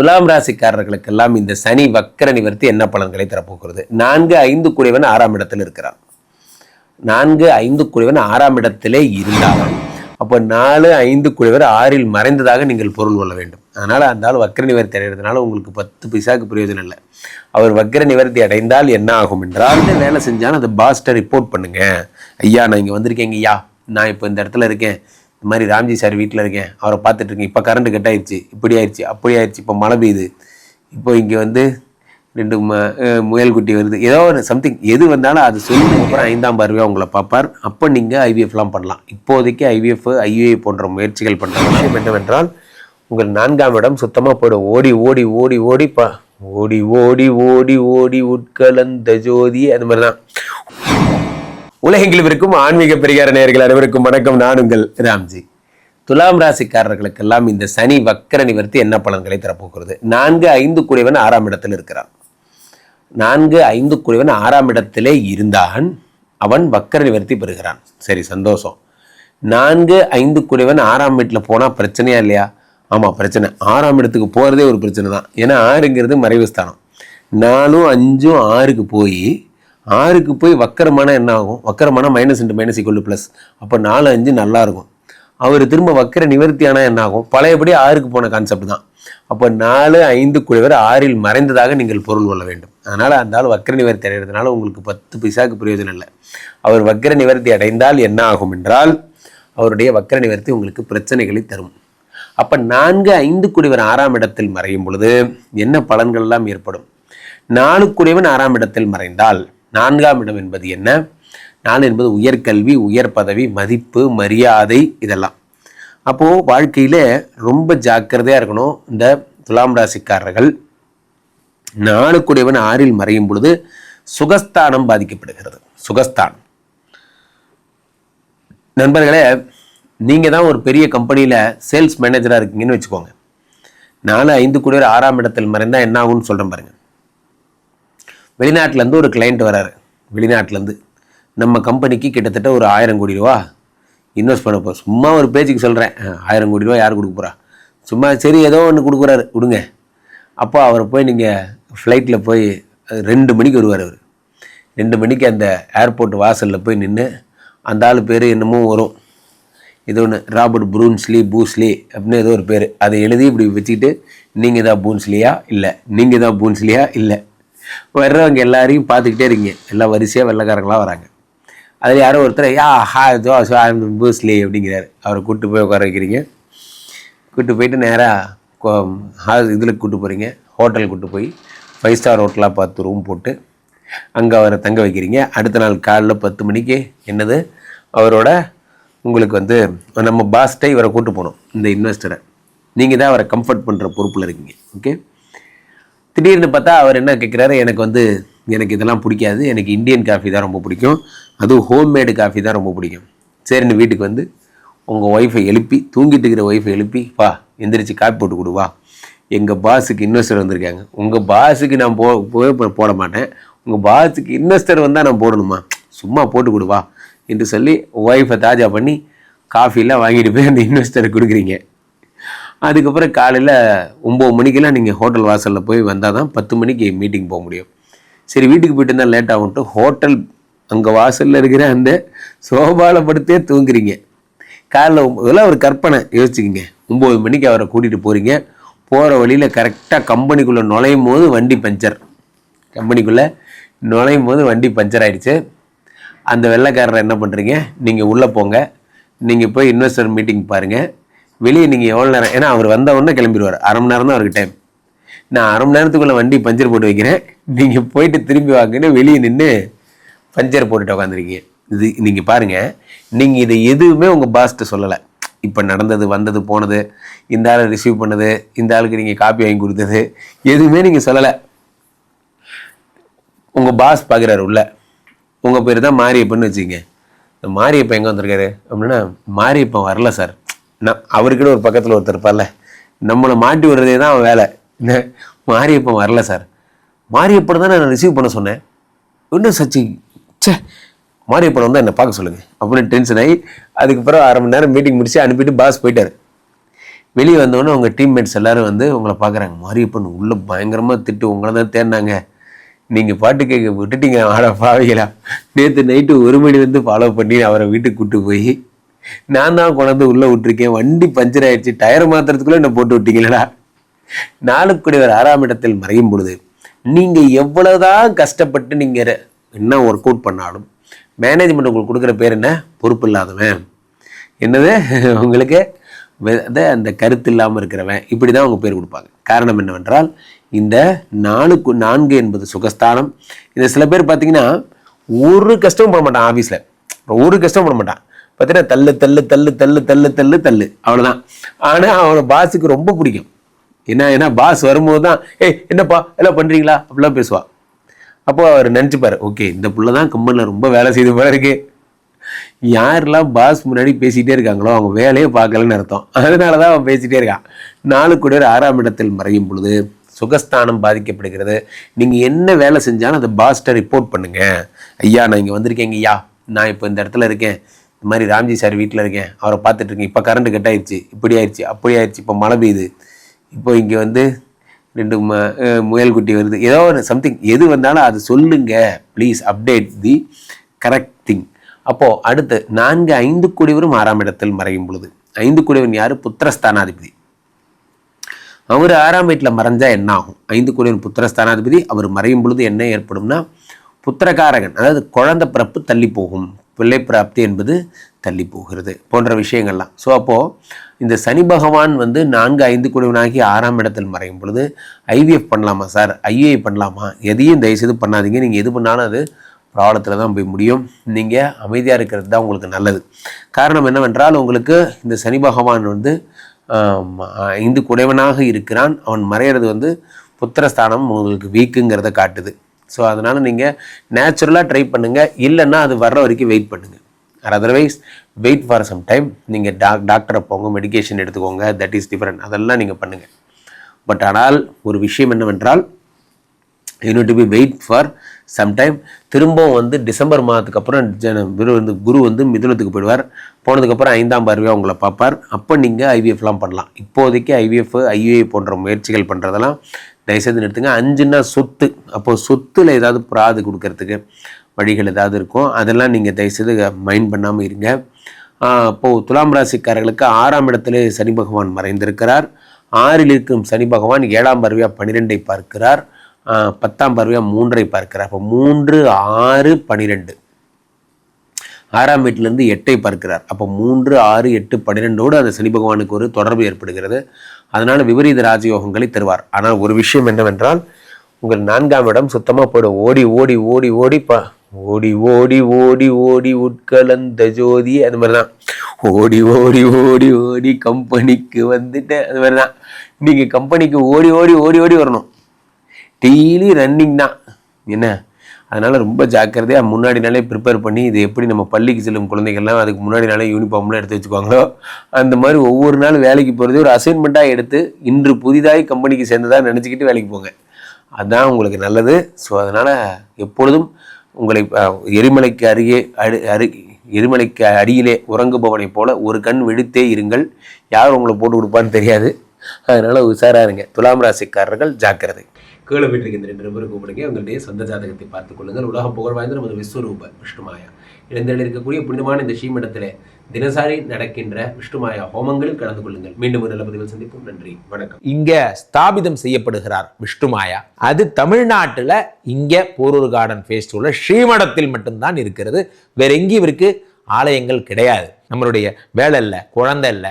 துலாம் ராசிக்காரர்களுக்கெல்லாம் இந்த சனி வக்கர நிவர்த்தி என்ன பலன்களை தரப்போகிறது? நான்கு ஐந்து குறைவன் ஆறாம் இடத்தில் இருக்கிறான். நான்கு ஐந்து குறைவன் ஆறாம் இடத்திலே இருந்தாலும் அப்போ நாலு ஐந்து குறைவர் ஆறில் மறைந்ததாக நீங்கள் பொருள் கொள்ள வேண்டும். அதனால் அந்த ஆள் வக்கர நிவர்த்தி அடைகிறதுனால உங்களுக்கு பத்து பைசாவுக்கு பிரயோஜனம் இல்லை. அவர் வக்கர நிவர்த்தி அடைந்தால் என்ன ஆகும் என்றால் வேலை செஞ்சாலும் அதை பாஸ்ட்டை ரிப்போர்ட் பண்ணுங்க. ஐயா நான் இங்கே வந்திருக்கேங்க ஐயா. நான் இப்போ இந்த இடத்துல இருக்கேன். இந்த மாதிரி ராம்ஜி சார் வீட்டில் இருக்கேன். அவரை பார்த்துட்டு இருக்கேன். இப்போ கரண்ட் கட் ஆயிடுச்சு இப்படி ஆயிடுச்சு அப்படி ஆயிடுச்சு இப்போ மழை பெய்யுது. இப்போ இங்கே வந்து ரெண்டு ம முயல் குட்டி வருது. ஏதோ ஒரு சம்திங் எது வந்தாலும் அது சொல்லி அப்புறம் ஐந்தாம் பார்வையாக உங்களை பார்ப்பார். அப்போ நீங்கள் ஐவிஎஃப்லாம் பண்ணலாம். இப்போதைக்கு ஐவிஎஃப் ஐஏ போன்ற முயற்சிகள் பண்ணுற விஷயம் என்னவென்றால் உங்கள் நான்காம் இடம் சுத்தமாக போயிடும். ஓடி ஓடி ஓடி ஓடி ப ஓடி ஓடி ஓடி ஓடி உட்கலந்த ஜோதி அந்த மாதிரி தான் உலகெங்கிலும் இருக்கும் ஆன்மீக பெரியார நேயர்கள் அனைவருக்கும் வணக்கம். நான் உங்கள் ராம்ஜி. துலாம் ராசிக்காரர்களுக்கெல்லாம் இந்த சனி வக்கர நிவர்த்தி என்ன பலன்களை தரப்போகிறது? நான்கு ஐந்து குறைவன் ஆறாம் இடத்தில் இருக்கிறான். நான்கு ஐந்து குறைவன் ஆறாம் இடத்திலே இருந்தான். அவன் வக்கர நிவர்த்தி பெறுகிறான். சரி சந்தோஷம். நான்கு ஐந்து குறைவன் ஆறாம் வீட்டில் போனால் பிரச்சனையா இல்லையா? ஆமாம் பிரச்சனை. ஆறாம் இடத்துக்கு போகிறதே ஒரு பிரச்சனை தான் ஏன்னா ஆறுங்கிறது மறைவு ஸ்தானம் நாலும் அஞ்சும் ஆறுக்கு போய் ஆறுக்கு போய் வக்கரமான என்ன ஆகும் வக்கரமான minus into minus equal plus அப்போ நாலு அஞ்சு நல்லா இருக்கும். அவர் திரும்ப வக்கர நிவர்த்தி ஆனால் என்ன ஆகும் பழையபடி ஆறுக்கு போன கான்செப்ட் தான். அப்போ நாலு ஐந்து குழுவர் ஆறில் மறைந்ததாக நீங்கள் பொருள் கொள்ள வேண்டும். அதனால் அந்த ஆள் வக்கர நிவர்த்தி அடைகிறதுனால உங்களுக்கு பத்து பைசாவுக்கு பிரயோஜனம் இல்லை. அவர் வக்கர நிவர்த்தி அடைந்தால் என்ன ஆகும் என்றால் அவருடைய வக்கர நிவர்த்தி உங்களுக்கு பிரச்சனைகளை தரும். அப்போ நான்கு ஐந்து குடிவர் ஆறாம் இடத்தில் மறையும் பொழுது என்ன பலன்கள் எல்லாம் ஏற்படும்? நாலு குடிவன் ஆறாம் இடத்தில் மறைந்தால் நான்காம் இடம் என்பது என்ன? நாலு என்பது உயர்கல்வி உயர் பதவி மதிப்பு மரியாதை இதெல்லாம். அப்போது வாழ்க்கையில் ரொம்ப ஜாக்கிரதையாக இருக்கணும். இந்த துலாம் ராசிக்காரர்கள் நாளுக்குடையவன் ஆறில் மறையும் பொழுது சுகஸ்தானம் பாதிக்கப்படுகிறது. சுகஸ்தானம். நண்பர்களே நீங்கள் தான் ஒரு பெரிய கம்பெனியில் சேல்ஸ் மேனேஜராக இருக்கீங்கன்னு வச்சுக்கோங்க. நாலு ஐந்து குடிவர் ஆறாம் இடத்தில் மறைந்தால் என்ன ஆகும்னு சொல்கிறேன் பாருங்கள் வெளிநாட்டிலேருந்து ஒரு கிளைண்ட் வராரு. வெளிநாட்டிலேருந்து. நம்ம கம்பெனிக்கு கிட்டத்தட்ட ஒரு ஆயிரம் கோடி ரூபா இன்வெஸ்ட் பண்ண போ சும்மா ஒரு பேச்சுக்கு சொல்கிறேன் ஆயிரம் கோடி ரூபா யார் கொடுக்க போகிறா சும்மா சரி ஏதோ ஒன்று கொடுக்குறாரு. கொடுங்க அப்போ அவரை போய் நீங்கள் ஃப்ளைட்டில் போய் ரெண்டு மணிக்கு வருவார் அவர். ரெண்டு மணிக்கு அந்த ஏர்போர்ட் வாசலில் போய் நின்று அந்த ஆள் பேர் என்னமோ வரும். இது ஒன்று ராபர்ட் ப்ரூன்ஸ்லி பூஸ்லி அப்படின்னு ஏதோ ஒரு பேர். அதை எழுதி இப்படி வச்சுக்கிட்டு நீங்கள் தான் பூன்ஸ்லியா இல்லை. நீங்கள் தான் பூன்ஸ்லியா இல்லை. வர்றவங்க எல்லாரையும் பார்த்துக்கிட்டே இருக்கீங்க. எல்லாம் வரிசையாக வெள்ளைக்காரங்களாக வராங்க. அதில் யாரோ ஒருத்தர் யா ஹா ஜோ பூஸ்லி அப்படிங்கிறாரு. அவரை கூப்பிட்டு போய் உட்கார வைக்கிறீங்க. கூப்பிட்டு போயிட்டு நேராக இதில் கூப்பிட்டு போகிறீங்க ஹோட்டல் கூப்பிட்டு போய் ஃபைவ் ஸ்டார் ஹோட்டலாக பார்த்து ரூம் போட்டு அங்கே அவரை தங்க வைக்கிறீங்க. அடுத்த நாள் காலைல பத்து மணிக்கு என்னது? அவரோட உங்களுக்கு வந்து நம்ம பாஸ்ட்டை இவரை கூட்டு போகணும் இந்த இன்வெஸ்டரை நீங்கள் தான் அவரை கம்ஃபர்ட் பண்ணுற பொறுப்பில் இருக்கீங்க. ஓகே திடீர்னு பார்த்தா அவர் என்ன கேட்குறாரு எனக்கு வந்து எனக்கு இதெல்லாம் பிடிக்காது எனக்கு இந்தியன் காஃபி தான் ரொம்ப பிடிக்கும். அதுவும் ஹோம்மேடு காஃபி தான் ரொம்ப பிடிக்கும். சரின்னு வீட்டுக்கு வந்து உங்கள் ஒய்ஃபை எழுப்பி தூங்கிட்டு இருக்கிற ஒய்ஃபை எழுப்பி வா எந்திரிச்சு காப்பி போட்டு கொடுவா எங்கள் பாஸுக்கு இன்வெஸ்டர் வந்திருக்காங்க. உங்கள் பாஸுக்கு நான் போ போட மாட்டேன். உங்கள் பாஸுக்கு இன்வெஸ்டர் வந்தால் நான் போடணுமா? சும்மா போட்டு கொடுவா என்று சொல்லி ஒய்ஃபை தாஜா பண்ணி காஃபிலாம் வாங்கிட்டு போய் அந்த இன்வெஸ்டருக்கு கொடுக்குறீங்க. அதுக்கப்புறம் காலையில் ஒம்பது மணிக்கெல்லாம் நீங்கள் ஹோட்டல் வாசலில் போய் வந்தால் தான் பத்து மணிக்கு மீட்டிங் போக முடியும். சரி வீட்டுக்கு போயிட்டு இருந்தால் லேட் ஆகும்ட்டு ஹோட்டல் அங்கே வாசலில் இருக்கிற அந்த சோபாவில் படுத்தே தூங்குறீங்க. காலைல இதெல்லாம் ஒரு கற்பனை யோசிச்சுக்கிங்க. ஒம்பது மணிக்கு அவரை கூட்டிகிட்டு போகிறீங்க போகிற வழியில் கரெக்டாக கம்பெனிக்குள்ளே நுழையும் போது வண்டி பஞ்சர். கம்பெனிக்குள்ளே நுழையும் போது வண்டி பஞ்சர் ஆகிடுச்சு அந்த வெள்ளைக்காரரை என்ன பண்ணுறீங்க நீங்கள் உள்ளே போங்க. நீங்கள் போய் இன்வெஸ்டர் மீட்டிங் பாருங்கள் வெளியே நீங்கள் எவ்வளோ நேரம் ஏன்னா அவர் வந்த உடனே கிளம்பிடுவார். அரை மணி நேரம் தான் அவருக்கு டைம் நான் அரை மணி நேரத்துக்குள்ளே வண்டி பஞ்சர் போட்டு வைக்கிறேன். நீங்கள் போயிட்டு திரும்பி வாங்கன்னு வெளியே நின்று பஞ்சர் போட்டுட்டு உட்காந்துருக்கீங்க இது நீங்கள் பாருங்கள் நீங்கள் இதை எதுவுமே உங்கள் பாஸ்ட்டு சொல்லலை. இப்போ நடந்தது வந்தது போனது இந்த ஆளை ரிசீவ் பண்ணது இந்த ஆளுக்கு நீங்கள் காப்பி வாங்கி கொடுத்தது எதுவுமே நீங்கள் சொல்லலை. உங்கள் பாஸ் பார்க்குறாரு உள்ள. உங்கள் பேர் தான் மாரியப்பன்னு வச்சுக்கோங்க. மாரியப்பன் எங்கே வந்திருக்காரு? அப்படின்னா மாரியப்பன் வரல சார் நான் அவருக்குன்னு ஒரு பக்கத்தில் ஒருத்தர் இருப்பார்ல நம்மளை மாட்டி விடுறதே தான் அவன் வேலை. என்ன மாரியப்பன் வரல சார். மாரியப்பன் தான் நான் ரிசீவ் பண்ண சொன்னேன். இன்னும் சச்சி ச்சே மாரியப்பன் வந்து என்னை பார்க்க சொல்லுங்கள் அப்படின்னு டென்ஷன் ஆகி அதுக்கப்புறம் அரை மணி நேரம் மீட்டிங் முடிச்சு அனுப்பிட்டு பாஸ் போயிட்டார். வெளியே வந்தோடனே உங்கள் டீம்மேட்ஸ் எல்லாரும் வந்து உங்களை பார்க்குறாங்க. மாரியப்பன் உள்ளே பயங்கரமாக திட்டு உங்களை தான் தேடினாங்க. நீங்கள் பாட்டு கேட்க விட்டுட்டீங்க ஆட பாவிகளா. நேற்று நைட்டு ஒரு மணிலேருந்து ஃபாலோ பண்ணி அவரை வீட்டுக்கு கூப்பிட்டு போய் நான் தான் கொண்டாந்து உள்ளே விட்டுருக்கேன். வண்டி பஞ்சர் ஆயிடுச்சு. டயர் மாத்துறதுக்குள்ளே என்ன போட்டு விட்டீங்களா நாளுக்குடையவர் ஆறாம் இடத்தில் மறையும் பொழுது நீங்கள் எவ்வளவுதான் கஷ்டப்பட்டு நீங்கள் என்ன ஒர்க் அவுட் பண்ணாலும் மேனேஜ்மெண்ட் உங்களுக்கு கொடுக்குற பேர் என்ன? பொறுப்பு இல்லாதவன். என்னது? உங்களுக்கு வெ- அந்த கருத்து இல்லாமல் இருக்கிறவன். இப்படி தான் அவங்க பேர் கொடுப்பாங்க. காரணம் என்னவென்றால் இந்த நாலுக்கு நான்கு என்பது சுகஸ்தானம். இந்த சில பேர் பார்த்தீங்கன்னா ஒரு கஷ்டமும் பட மாட்டான் ஆஃபீஸில் ஒரு கஷ்டமும் பட மாட்டான். பார்த்தீங்கன்னா தள்ளு தள்ளு தள்ளு தள்ளு தள்ளு தள்ளு தள்ளு. அவ்வளோதான் ஆனால் அவனை பாஸுக்கு ரொம்ப பிடிக்கும். என்ன ஏன்னா பாஸ் வரும்போது தான் ஏய் என்னப்பா எல்லாம் பண்ணுறீங்களா அப்படிலாம் பேசுவா. அப்போ அவர் நினச்சிப்பார் ஓகே இந்த புள்ள தான் கம்பெனியில் ரொம்ப வேலை செய்து போல இருக்கு. யாரெல்லாம் பாஸ் முன்னாடி பேசிகிட்டே இருக்காங்களோ அவங்க வேலையே பார்க்கலன்னு அர்த்தம். அதனால தான் அவன் பேசிகிட்டே இருக்கான். நாலு கூட ஆறாம் இடத்தில் மறையும் பொழுது சுகஸ்தானம் பாதிக்கப்படுகிறது. நீங்கள் என்ன வேலை செஞ்சாலும் அதை பாஸ்ட்டை ரிப்போர்ட் பண்ணுங்கள் ஐயா நான் இங்கே வந்திருக்கேங்க ஐயா. நான் இப்போ இந்த இடத்துல இருக்கேன். இந்த மாதிரி ராம்ஜி சார் வீட்டில் இருக்கேன். அவரை பார்த்துட்டு இருக்கேன். இப்போ கரண்ட் கட் ஆயிடுச்சு இப்படி ஆயிடுச்சு அப்படி ஆயிடுச்சு இப்போ மழை பெய்யுது. இப்போ இங்கே வந்து ரெண்டு ம முயல் குட்டி வருது. ஏதோ ஒரு சம்திங் எது வந்தாலும் அது சொல்லுங்க. Please update the correct thing அப்போது அடுத்து நான்கு ஐந்து குடிவரும் ஆறாம் இடத்தில் மறையும் பொழுது. ஐந்து குடிவன் யார்? புத்திரஸ்தானாதிபதி. அவர் ஆறாம் வீட்டில் மறைஞ்சா என்ன ஆகும் ஐந்து கோடியின் புத்திரஸ்தானாதிபதி அவர் மறையும் பொழுது என்ன ஏற்படும்னா புத்திரகாரகன் அதாவது குழந்தை பிறப்பு தள்ளி போகும். பிள்ளை பிராப்தி என்பது தள்ளி போகிறது போன்ற விஷயங்கள்லாம். ஸோ அப்போது இந்த சனி பகவான் வந்து நான்கு ஐந்து குடிவனாகி ஆறாம் இடத்தில் மறையும் பொழுது ஐவிஎஃப் பண்ணலாமா சார்? ஐஏஐ பண்ணலாமா? எதையும் தயவுசெய்து பண்ணாதீங்க. நீங்கள் எது பண்ணாலும் அது ப்ராப்ளத்தில் தான் போய் முடியும். நீங்கள் அமைதியாக இருக்கிறது தான் உங்களுக்கு நல்லது. காரணம் என்னவென்றால் உங்களுக்கு இந்த சனி பகவான் வந்து ஐந்து குடைவனாக இருக்கிறான். அவன் மறையிறது வந்து புத்திரஸ்தானம் உங்களுக்கு வீக்குங்கிறத காட்டுது. ஸோ அதனால் நீங்கள் நேச்சுரலாக ட்ரை பண்ணுங்கள் இல்லைன்னா அது வர்ற வரைக்கும் வெயிட் பண்ணுங்கள் otherwise wait for some time நீங்கள் டாக் டாக்டரை போங்க மெடிகேஷன் எடுத்துக்கோங்க. தட் இஸ் டிஃப்ரெண்ட் அதெல்லாம் நீங்கள் பண்ணுங்கள் பட் ஆனால் ஒரு விஷயம் என்னவென்றால் you need to be wait for sometime திரும்பவும் வந்து டிசம்பர் மாதத்துக்கு அப்புறம் ஜன குரு வந்து குரு வந்து மிதுனத்துக்கு போயிடுவார். போனதுக்கப்புறம் ஐந்தாம் பார்வையாக உங்களை பார்ப்பார். அப்போ நீங்கள் ஐவிஎஃப்லாம் பண்ணலாம். இப்போதைக்கு ஐவிஎஃப் ஐஏ போன்ற முயற்சிகள் பண்ணுறதெல்லாம் தயவுசெய்து நிறுத்துங்க. அஞ்சுன்னா சொத்து. அப்போது சொத்தில் ஏதாவது பிராது கொடுக்கறதுக்கு வழிகள் ஏதாவது இருக்கும் அதெல்லாம் நீங்கள் தயவுசெய்து மைண்ட் பண்ணாமல் இருங்க. அப்போது துலாம் ராசிக்காரர்களுக்கு ஆறாம் இடத்திலே சனி பகவான் மறைந்திருக்கிறார். ஆறில் இருக்கும் சனி பகவான் ஏழாம் பருவியாக பன்னிரெண்டை பார்க்கிறார். பத்தாம் பருவியாக மூன்றை பார்க்கிறார். அப்போ மூன்று ஆறு பன்னிரெண்டு ஆறாம் வீட்டிலிருந்து எட்டை பார்க்கிறார் அப்போ மூன்று ஆறு எட்டு பன்னிரெண்டோடு அந்த சனி பகவானுக்கு ஒரு தொடர்பு ஏற்படுகிறது அதனால் விபரீத ராஜயோகங்களை தருவார் ஆனால் ஒரு விஷயம் என்னவென்றால் உங்கள் நான்காம் இடம் சுத்தமாக போயிடும் ஓடி ஓடி ஓடி ஓடி பா ஓடி ஓடி ஓடி ஓடி உட்கலந்த ஜோதி அது மாதிரி தான் ஓடி ஓடி ஓடி ஓடி கம்பெனிக்கு வந்துட்டு அது மாதிரி தான் நீங்கள் கம்பெனிக்கு ஓடி ஓடி ஓடி ஓடி வரணும் டெய்லி ரன்னிங் தான் என்ன அதனால் ரொம்ப ஜாக்கிரதையாக முன்னாடி நாளே ப்ரிப்பேர் பண்ணி இது எப்படி நம்ம பள்ளிக்கு செல்லும் குழந்தைகள்லாம் அதுக்கு முன்னாடி நாளே யூனிஃபார்ம்லாம் எடுத்து வச்சுக்குவாங்களோ அந்த மாதிரி ஒவ்வொரு நாள் வேலைக்கு போகிறது ஒரு அசைன்மெண்ட்டாக எடுத்து இன்று புதிதாக கம்பெனிக்கு சேர்ந்ததாக நினச்சிக்கிட்டு வேலைக்கு போங்க. அதுதான் உங்களுக்கு நல்லது. ஸோ அதனால் எப்பொழுதும் உங்களை எரிமலைக்கு அருகே அரு அரு எரிமலைக்கு அடியிலே உறங்குபவனைப் போல ஒரு கண் வெடித்தே இருங்கள். யார் உங்களை போட்டு கொடுப்பான்னு தெரியாது. அதனால் உஷாரா இருங்க துலாம் ராசிக்காரர்கள் ஜாக்கிரதை. கீழே வீட்டுக்கு இந்த ரெண்டு கூப்பிடுங்க. உங்களுடைய சொந்த ஜாதகத்தை பார்த்துக் கொள்ளுங்கள். உலக புகழ் வாய்ந்த நமது விஸ்வரூப விஷ்ணுமாயா. இழந்தில் இருக்கக்கூடிய புனிதமான இந்த ஸ்ரீமடத்திலே தினசாரி நடக்கின்ற விஷ்ணுமாயா ஹோமங்களில் கலந்து கொள்ளுங்கள். மீண்டும் ஒரு நல்ல பதிவில் சந்திப்போம். நன்றி. வணக்கம். இங்க ஸ்தாபிதம் செய்யப்படுகிறார் விஷ்ணுமாயா. அது தமிழ்நாட்டுல இங்க போரூர் கார்டன் ஃபேஸ்டிவல்ல ஸ்ரீமடத்தில் மட்டும்தான் இருக்கிறது. வேற எங்கேயும் இவருக்கு ஆலயங்கள் கிடையாது. நம்மளுடைய வேலை இல்லை குழந்தை இல்லை